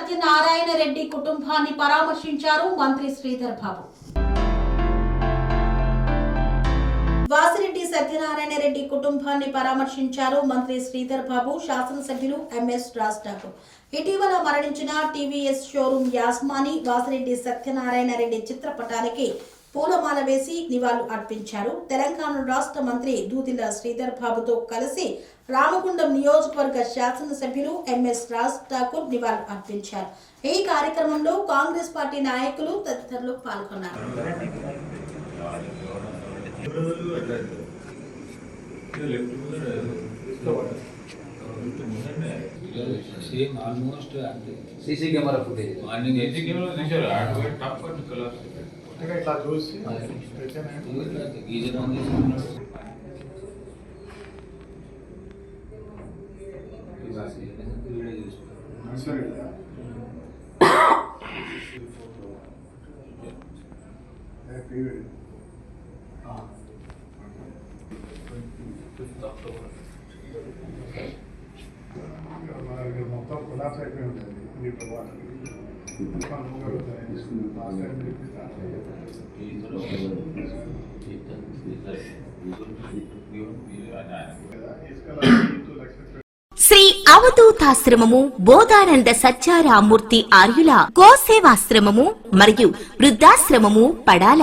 సత్యనారాయణ రెడ్డి కుటుంబాన్ని పరామర్శించారు మంత్రి శ్రీధర్ బాబు. వాసిరెడ్డి సత్యనారాయణ రెడ్డి కుటుంబాన్ని పరామర్శించారు మంత్రి శ్రీధర్ బాబు శాసనసభ్యులు ఎంఎస్ రాజ్ ఠాకూర్. ఇటీవల మరణించిన టీవీఎస్ షోరూం యాస్మాని వాసిరెడ్డి సత్యనారాయణ రెడ్డి చిత్రపటానికి పూలమాల వేసి నివాళులు అర్పించారు. తెలంగాణ రాష్ట్ర మంత్రి దూదిల శ్రీధర్ బాబుతో కలిసి రామగుండం నియోజకవర్గ శాసనసభ్యులు ఎంఎస్ రాజ్ ఠాకూర్ నివాళులు అర్పించారు. ఈ కార్యక్రమంలో కాంగ్రెస్ పార్టీ నాయకులు తదితరులు పాల్గొన్నారు. సేమ్ ఆల్మోస్ట్ అంతే సీసీ కెమెరా ఫుటేజ్. మార్నింగ్ తీశారు. టప్ కలర్ కొత్తగా ఇట్లా చూసి సరే మొత్తం కొలాప్స్ అయిపోయి ఉంటుంది ఈ ప్రభావం శ్రీ అవధూతాశ్రమము బోధానంద సత్యారామూర్తి ఆర్యుల గోసేవాశ్రమము మరియు వృద్ధాశ్రమము పడాల.